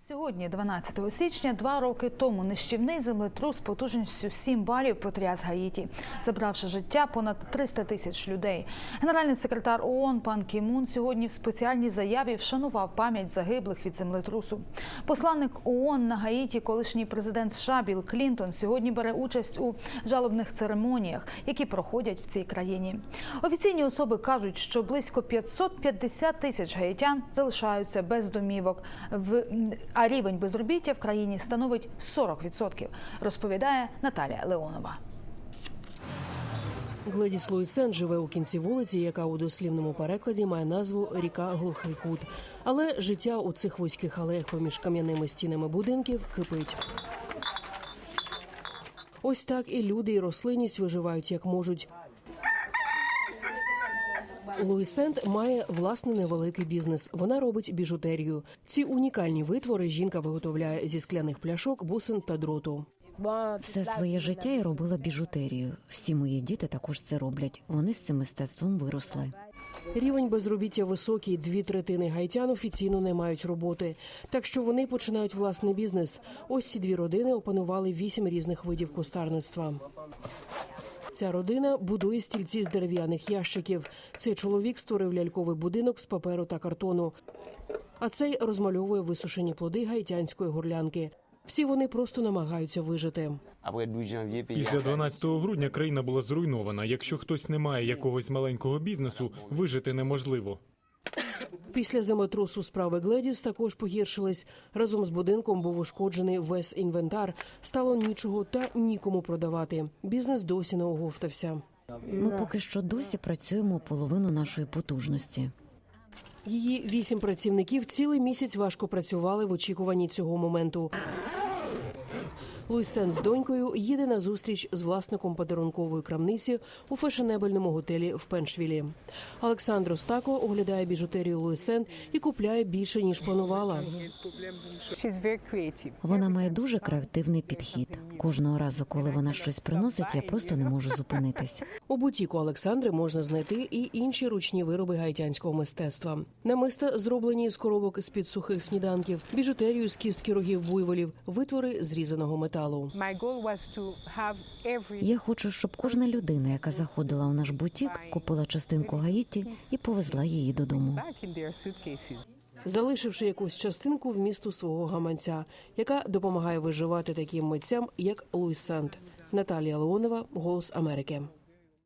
Сьогодні, 12 січня, два роки тому нищівний землетрус потужністю 7 балів потряс Гаїті, забравши життя понад 300 тисяч людей. Генеральний секретар ООН пан Кімун сьогодні в спеціальній заяві вшанував пам'ять загиблих від землетрусу. Посланник ООН на Гаїті, колишній президент США Білл Клінтон, сьогодні бере участь у жалобних церемоніях, які проходять в цій країні. Офіційні особи кажуть, що близько 550 тисяч гаїтян залишаються без домівок. В а рівень безробіття в країні становить 40%, розповідає Наталія Леонова. Гледіс Луїсен живе у кінці вулиці, яка у дослівному перекладі має назву Ріка Глухий Кут. Але життя у цих вузьких алеях поміж кам'яними стінами будинків кипить. Ось так і люди, і рослинність виживають як можуть. Луїсент має власний невеликий бізнес. Вона робить біжутерію. Ці унікальні витвори жінка виготовляє зі скляних пляшок, бусин та дроту. Все своє життя я робила біжутерію. Всі мої діти також це роблять. Вони з цим мистецтвом виросли. Рівень безробіття високий. Дві третини гайтян офіційно не мають роботи. Так що вони починають власний бізнес. Ось ці дві родини опанували вісім різних видів кустарництва. Ця родина будує стільці з дерев'яних ящиків. Цей чоловік створив ляльковий будинок з паперу та картону. А цей розмальовує висушені плоди гайтянської горлянки. Всі вони просто намагаються вижити. Після 12 грудня країна була зруйнована. Якщо хтось не має якогось маленького бізнесу, вижити неможливо. Після землетрусу справи Гледіс також погіршились. Разом з будинком був ушкоджений весь інвентар. Стало нічого та нікому продавати. Бізнес досі не оговтався. Ми поки що досі працюємо половину нашої потужності. Її вісім працівників цілий місяць важко працювали в очікуванні цього моменту. Луїсен з донькою їде на зустріч з власником подарункової крамниці у фешенебельному готелі в Пеншвілі. Олександр Остако оглядає біжутерію Луїсен і купляє більше ніж планувала. Вона має дуже креативний підхід. Кожного разу, коли вона щось приносить, я просто не можу зупинитись. У бутіку Олександри можна знайти і інші ручні вироби гайтянського мистецтва. Намиста зроблені з коробок з під сухих сніданків, біжутерію з кістки рогів буйволів, витвори зрізаного металу. My goal was to Я хочу, щоб кожна людина, яка заходила у наш бутік, купила частинку Гаїті і повезла її додому. back in their suitcases. залишивши якусь частинку в місту свого гаманця, яка допомагає виживати таким митцям, як Луїс Сент. Наталія Леонова, Голос Америки.